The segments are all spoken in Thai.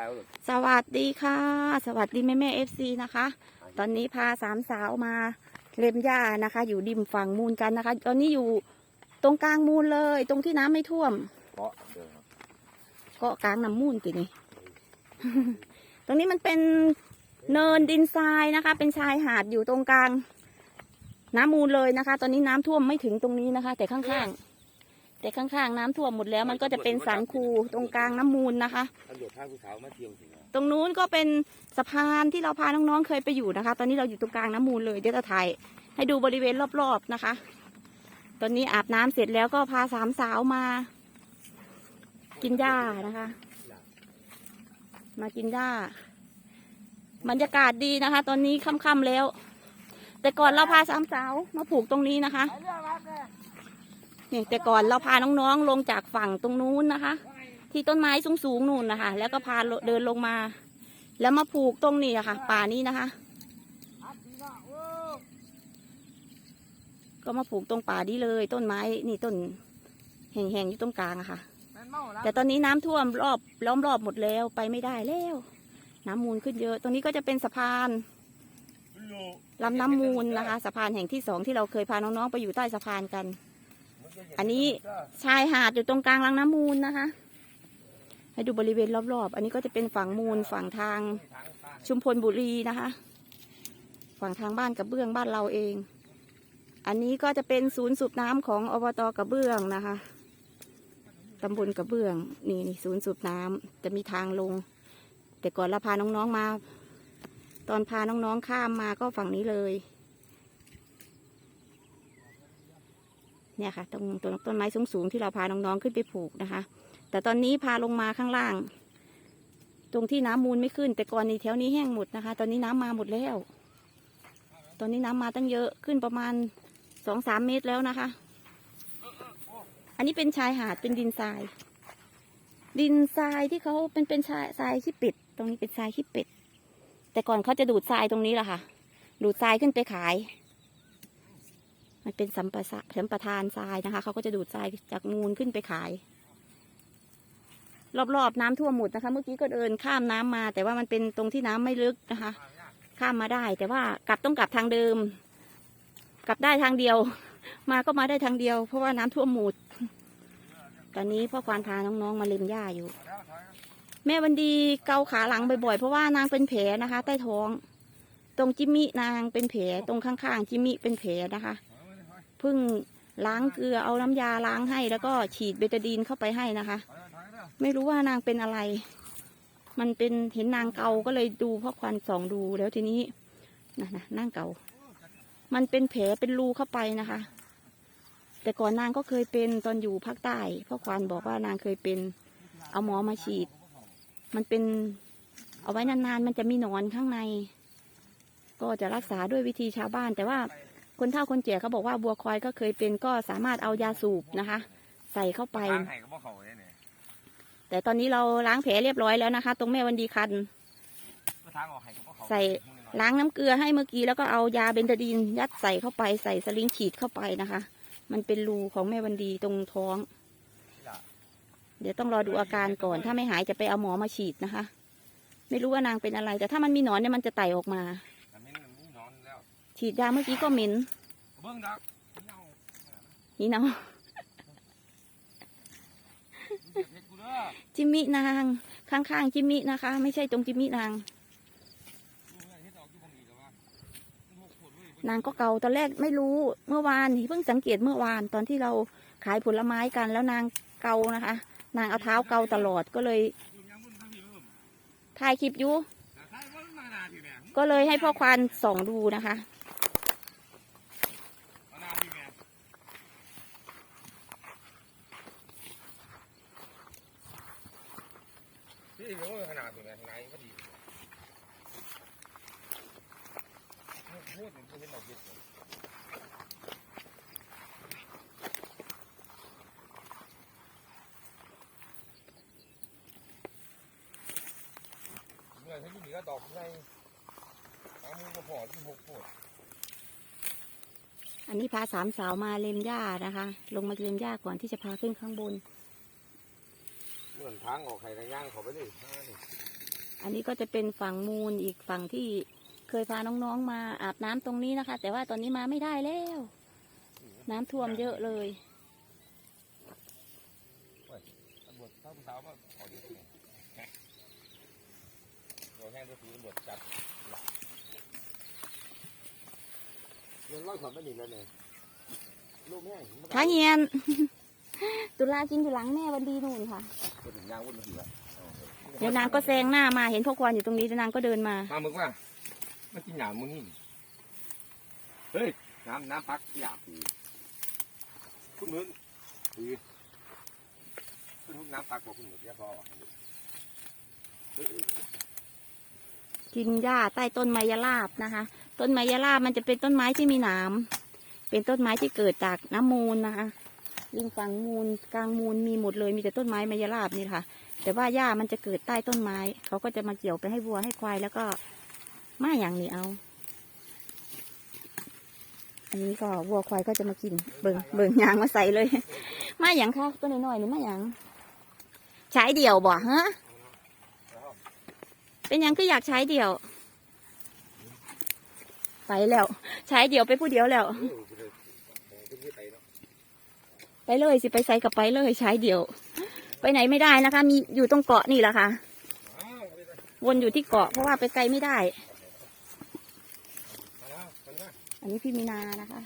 ายเอาสวัสดีค่ะ สวัสดีแม่แม่เอฟซีนะคะ ตอนนี้พาสามสาวมาเล็มหญ้านะคะ อยู่ริมฝั่งมูลกันนะคะ ตอนนี้อยู่ตรงกลางมูลเลย ตรงที่น้ำไม่ท่วมเพราะเกาะกลางน้ำมูลตินี่ตรงนี้มันเป็นเนินดินทรายนะคะ เป็นชายหาดอยู่ตรงกลาง น้ำมูลเลยนะคะ ตอนนี้น้ำท่วมไม่ถึงตรงนี้นะคะ แต่ข้างๆ แต่ข้างๆน้ำท่วมหมดแล้วมันก็จะเป็นสันคูตรงกลางน้ำมูลนะคะ ตำรวจท่าผู้สาวมาเที่ยวสินะตรงนู้นก็เป็นสะพานที่เราพาน้องๆเคยไปอยู่นะคะ ตอนนี้เราอยู่ตรงกลางน้ำมูลเลยเดี๋ยวจะถ่ายให้ดูบริเวณรอบๆนะคะ ตอนนี้อาบน้ำเสร็จแล้วก็พาสามสาวมา กินหญ้านะคะ มากินหญ้าบรรยากาศดีนะคะ ตอนนี้ค่ำๆแล้ว แต่ก่อนเราพาสามสาวมาผูกตรงนี้นะคะ นี่แต่ก่อนเราพาน้องๆลงจากฝั่งตรงนู้นนะคะ ที่ต้นไม้สูงๆนู่นนะคะ แล้วก็พาเดินลงมา แล้วมาผูกตรงนี้อะค่ะป่านี้นะคะ ก็มาผูกตรงป่านี้เลย ต้นไม้นี่ต้นแห่งๆอยู่ตรงกลางอะค่ะ แต่ตอนนี้น้ำท่วมรอบล้อมรอบหมดแล้วไปไม่ได้แล้ว น้ำมูลขึ้นเยอะ ตรงนี้ก็จะเป็นสะพานลำน้ำมูลนะคะ สะพานแห่งที่สองที่เราเคยพาน้องๆไปอยู่ใต้สะพานกัน อันนี้ชายหาดอยู่ตรงกลางลำน้ำมูลนะคะ ให้ดูบริเวณรอบๆ อันนี้ก็จะเป็นฝั่งมูลฝั่งทางชุมพลบุรีนะคะ ฝั่งทางบ้านกระเบื้องบ้านเราเอง อันนี้ก็จะเป็นศูนย์สูบน้ำของอบตกระเบื้องนะคะตำบลกระเบื้องนี่นี่ศูนย์สูบน้ำจะมีทางลง แต่ก่อนเราพาน้องๆมา ตอนพาน้องๆข้ามมาก็ฝั่งนี้เลย เนี่ยค่ะตรงตรงต้นไม้สูงๆที่เราพาน้องๆขึ้นไปผูกนะคะ แต่ตอนนี้พาลงมาข้างล่าง ตรงที่น้ำมูลไม่ขึ้น แต่ก่อนในแถวนี้แห้งหมดนะคะ ตอนนี้น้ำมาหมดแล้ว ตอนนี้น้ำมาตั้งเยอะขึ้นประมาณสองสามเมตรแล้วนะคะ อันนี้เป็นชายหาดเป็นดินทราย ดินทรายที่เขาเป็นเป็นชายทรายขี้เป็ดตรงนี้เป็นทรายขี้เป็ดแต่ก่อนเขาจะดูดทรายตรงนี้แหละค่ะ ดูดทรายขึ้นไปขาย มันเป็นสัมปะสะสัมปทานทรายนะคะ เขาก็จะดูดทรายจากมูลขึ้นไปขาย รอบๆน้ำท่วมหมดนะคะ เมื่อกี้ก็เดินข้ามน้ำมา แต่ว่ามันเป็นตรงที่น้ำไม่ลึกนะคะ ข้ามมาได้ แต่ว่ากลับต้องกลับทางเดิม กลับได้ทางเดียว มาก็มาได้ทางเดียว เพราะว่าน้ำท่วมหมดตอนนี้พ่อควานพาน้องๆมาเล็มหญ้าอยู่ แม่วันดีเกาขาหลังบ่อยๆเพราะว่านางเป็นแผลนะคะ ใต้ท้อง ตรงจิมมี่นางเป็นแผลตรงข้างๆจิมมี่เป็นแผลนะคะ เพิ่งล้างเกลือเอาน้ำยาล้างให้ แล้วก็ฉีดเบตาดีนเข้าไปให้นะคะ ไม่รู้ว่านางเป็นอะไร มันเป็นเห็นนางเกาก็เลยดูพ่อควันส่องดูแล้วทีนี้นะนะนางเกามันเป็นแผลเป็นรูเข้าไปนะคะ แต่ก่อนนางก็เคยเป็นตอนอยู่ภาคใต้พ่อควันบอกว่านางเคยเป็น เอาหมอมาฉีด มันเป็นเอาไว้นานๆ มันจะมีหนอนข้างใน ก็จะรักษาด้วยวิธีชาวบ้าน แต่ว่า คนเฒ่าคนแก่เขาบอกว่าบัวคอยก็เคยเป็นก็สามารถเอายาสูบนะคะ ใส่เข้าไป ทางไห้ก็บ่เขาเนี่ยเนี่ยแต่ตอนนี้เราล้างแผลเรียบร้อยแล้วนะคะ ตรงแม่วันดีคัน ทางออกไห้ก็บ่เขาใส่ ล้างน้ำเกลือให้เมื่อกี้แล้วก็เอายาเบนทาดีนยัดใส่เข้าไปใส่สลิงฉีดเข้าไปนะคะ มันเป็นรูของแม่วันดีตรงท้อง เดี๋ยวต้องรอดูอาการก่อน ถ้าไม่หายจะไปเอาหมอมาฉีดนะคะ ไม่รู้ว่านางเป็นอะไร แต่ถ้ามันมีหนอนเนี่ยมันจะไต่ออกมา แต่ไม่มีนอนแล้ว ฉีดยาเมื่อกี้ก็เหม็นเบิ่งดักนี่เนาะจิมมี่นางข้างๆจิมมี่นะคะ ไม่ใช่ตรงจิมมี่นาง นางก็เกาตอนแรกไม่รู้เมื่อวานเพิ่งสังเกตเมื่อวานตอนที่เราขายผลไม้กันแล้วนางเกานะคะ นางเอาเท้าเกาตลอดก็เลยถ่ายคลิปอยู่ก็เลยให้พ่อควานส่องดูนะคะ เอาหน้าที่แม่พี่โอ้ยขนาดตัวแม่ทางไหนบ่ดีพูดถึงผู้เห็นดอกเห็ดเนี่ย เมื่อฉันอยู่นี่ก็ดอกไงหามือก็พอที่หกขวดอันนี้พาสามสาวมาเล็มหญ้านะคะ ลงมาเล็มหญ้าก่อนที่จะพาขึ้นข้างบน เหมือนทางออกไข่ระย่างเขาไปเลยมานี่อันนี้ก็จะเป็นฝั่งมูลอีกฝั่งที่เคยพาน้องๆมาอาบน้ำตรงนี้นะคะ แต่ว่าตอนนี้มาไม่ได้แล้ว น้ำท่วมเยอะเลยตำรวจถ้าผู้สาวมาขอดีสิเดี๋ยวแห้ งตัวสีตำรวจจับเงินร้อยสองไม่หนีแล้วเนี่ยลูกแม่งขาเงียน ตุลากินอยู่หลังแม่วันดีนู่นค่ะก็ถึงยางวุ่นมาทีละเดี๋ยวนางก็แซงหน้ามาเห็นพ่อควานอยู่ตรงนี้เดี๋ยวนางก็เดินมามามึงว่ามากินหยามมึงนี่เฮ้ยน้ำน้ำพักหยาบปีคุณมึงปีคุณมึงน้ำพักบอกคุณมึงเรียบร้อย กินหญ้าใต้ต้นไมยราบนะคะ ต้นไมยราบมันจะเป็นต้นไม้ที่มีหนาม เป็นต้นไม้ที่เกิดจากน้ำมูลนะคะริมฝั่งมูลกลางมูลมีหมดเลยมีแต่ต้นไม้ไมยราบนี่ค่ะ แต่ว่าหญ้ามันจะเกิดใต้ต้นไม้ เขาก็จะมาเกี่ยวไปให้วัวให้ควายแล้วก็มาอย่างนี้เอา อันนี้ก็วัวควายก็จะมากิน เบิ่งเบิ่งยางมาใส่เลย มาอย่างค่ะตัวน้อยๆนี่มาอย่างใช้เดี่ยวบ่ฮะ เป็นยังก็อยากใช้เดี่ยว ไปแล้ว ใช้เดี่ยวไปผู้เดียวแล้ว ไปเลยสิไปใส่กับไปเลยใช้เดี่ยว ไปไหนไม่ได้นะคะ มีอยู่ตรงเกาะนี่แหละค่ะ วนอยู่ที่เกาะเพราะว่าไปไกลไม่ได้ อันนี้พี่มีนานะคะ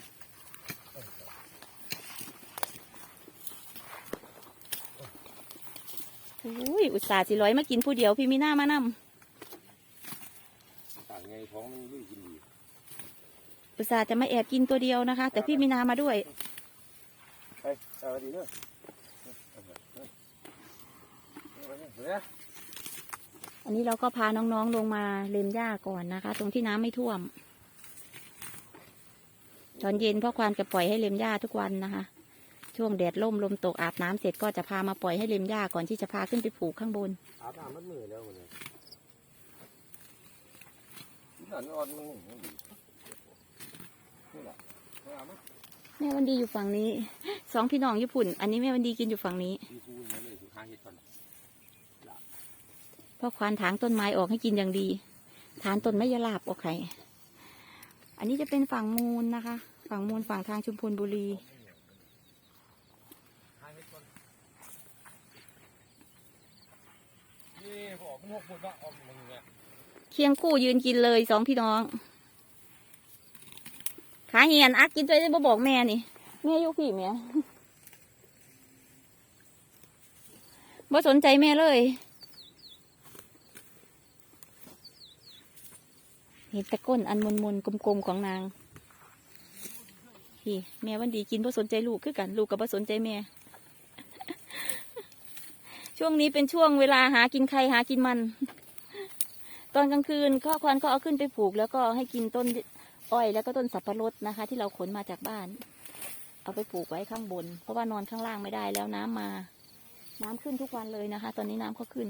อุ้ยอุตส่าห์สิร้อยมากินผู้เดียวพี่มีนามานำต่า ท้องมันไม่กินดีอุตส่าห์จะมาแอบกินตัวเดียวนะคะ แต่พี่มีนามาด้วยไปเอาดีเนอะเฮ้ยอันนี้เราก็พาน้องๆลงมาเล็มหญ้าก่อนนะคะ ตรงที่น้ำไม่ท่วม ตอนเย็นพ่อควานจะปล่อยให้เล็มหญ้าทุกวันนะคะ ช่วงแดดล่มลมตกอาบน้ำเสร็จก็จะพามาปล่อยให้เล็มหญ้าก่อนที่จะพาขึ้นไปผูกข้างบนอาบน้ำมันมือแล้วมันเนี่ย ที่นั่นอ่อนมันดีนี่แหละไม่ามั้ยแม่วันดีอยู่ฝั่งนี้ สองพี่น้องญี่ปุ่น อันนี้แม่วันดีกินอยู่ฝั่งนี้ดีคูอย่างนี้สุดท้าเห็ดก่อนพ่อควานถางต้นไม้ออกให้กินอย่างดี ฐานต้นไม้ยาลาบออกไข่อันนี้จะเป็นฝั่งมูลนะคะ ฝั่งมูลฝั่งทางชุมพลบุรีที่ออกมันหกคนว่าออกมึงเนี่ย เคียงคู่ยืนกินเลยสองพี่น้อง ขาเหียนอักกินไปได้บ่บอกแม่นี่แม่อยุพี่แม่บ่สนใจแม่เลยเห็นแตะก้นอันมนมนๆกลมๆของนางพี่แม่วันดีกินบ่สนใจลูกคือกัน ลูกก็บ่สนใจแม่ ช่วงนี้เป็นช่วงเวลาหากินใครหากินมัน ตอนกลางคืนข้อควานก็เอาขึ้นไปผูก แล้วก็ให้กินต้นอ้อยแล้วก็ต้นสับปะรดนะคะ ที่เราขนมาจากบ้าน เอาไปปลูกไว้ข้างบน เพราะว่านอนข้างล่างไม่ได้แล้วน้ำมา น้ำขึ้นทุกวันเลยนะคะ ตอนนี้น้ำก็ขึ้น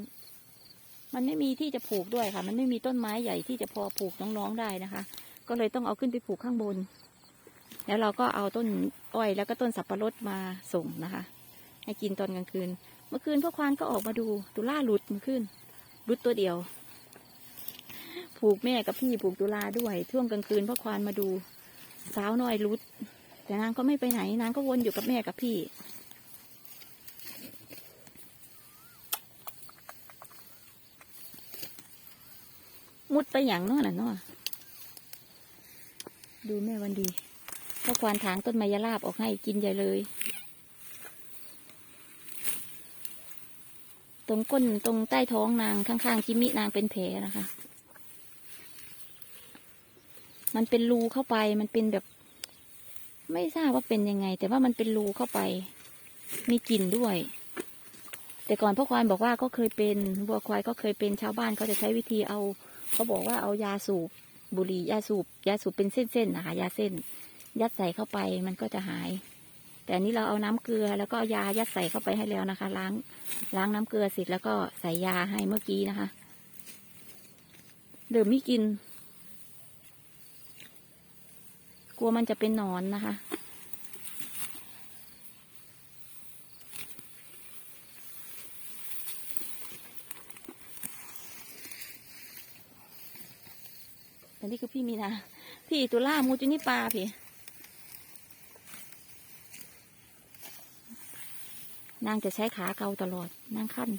มันไม่มีที่จะผูกด้วยค่ะ มันไม่มีต้นไม้ใหญ่ที่จะพอปลูกน้องๆได้นะคะ ก็เลยต้องเอาขึ้นไปปลูกข้างบน แล้วเราก็เอาต้นอ้อยแล้วก็ต้นสับปะรดมาส่งนะคะ ให้กินตอนกลางคืน เมื่อคืนพ่อควานก็ออกมาดูตุล่าหลุดเมื่อคืนหลุดตัวเดียว ผูกแม่กับพี่ผูกตุลาด้วยช่วงกลางคืนพ่อควานมาดูสาวน้อยรุด แต่นางก็ไม่ไปไหนนางก็วนอยู่กับแม่กับพี่มุดไปอย่างเน้อน่ะเนาะดูแม่วันดีพ่อควานถางต้นไมยราบออกให้กินใหญ่เลย ตรงก้นตรงใต้ท้องนางข้างๆคิมินางเป็นแผลนะคะ มันเป็นรูเข้าไป มันเป็นแบบ ไม่ทราบว่าเป็นยังไง แต่ว่ามันเป็นรูเข้าไป มีกลิ่นด้วย แต่ก่อนพ่อควายบอกว่าก็เคยเป็นวัวควายก็เคยเป็นชาวบ้านเขาจะใช้วิธีเอา เขาบอกว่าเอายาสูบบุหรี่ยาสูบยาสูบเป็นเส้นๆนะคะยาเส้น ยัดใส่เข้าไปมันก็จะหาย แต่นี้เราเอาน้ำเกลือแล้วก็ยายัดใส่เข้าไปให้แล้วนะคะ ล้างล้างน้ำเกลือเสร็จแล้วก็ใส่ยาให้เมื่อกี้นะคะเดิมไม่กิน ก ลัวมันจะเป็นหนอนนะคะ อันนี้คือพี่มีนาพี่ตุล่ามูจุนี่ปลาพี่นางจะใช้ขาเกาตลอดนางขั้น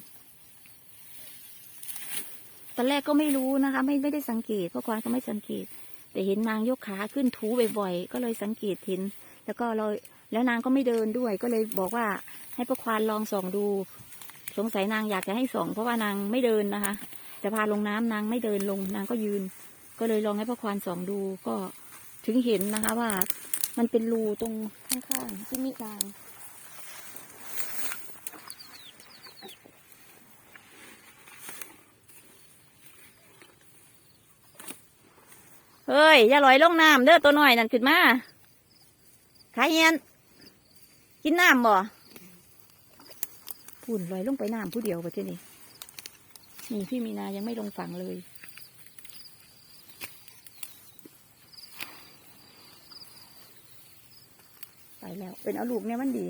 ตอนแรกก็ไม่รู้นะคะ ไม่ไม่ได้สังเกตเพราะควานก็ไม่สังเกต แต่เห็นนางยกขาขึ้นถูบ่อยๆก็เลยสังเกตเห็น แล้วก็เราแล้วนางก็ไม่เดินด้วย ก็เลยบอกว่าให้พระควานลองส่องดู สงสัยนางอยากจะให้ส่องเพราะว่านางไม่เดินนะคะ จะพาลงน้ำนางไม่เดินลงนางก็ยืน ก็เลยลองให้พระควานส่องดูก็ถึงเห็นนะคะว่ามันเป็นรูตรงข้างๆที่มีนาง เฮ้ย อย่าลอยลงน้ำเด้อตัวน้อยนั่นขึ้นมาขายเย็นกินน้ำบ่พุ่นลอยลงไปน้ำผู้เดียวไปที่นี่นี่พี่มีนายังไม่ลงฝั่งเลย ไปแล้ว เป็นเอาลูกเนี่ยมันดี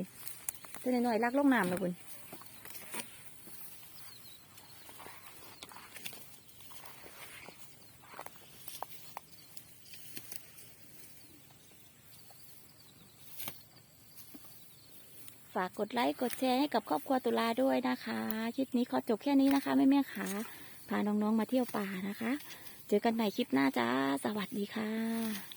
ตัวน้อยๆรักลงน้ำแล้วคุณ ฝากกดไลค์กดแชร์ให้กับครอบครัวตุลาด้วยนะคะคลิปนี้ขอจบแค่นี้นะคะแม่แม่ขาพาน้องๆมาเที่ยวป่านะคะ เจอกันใหม่คลิปหน้าจ้า สวัสดีค่ะ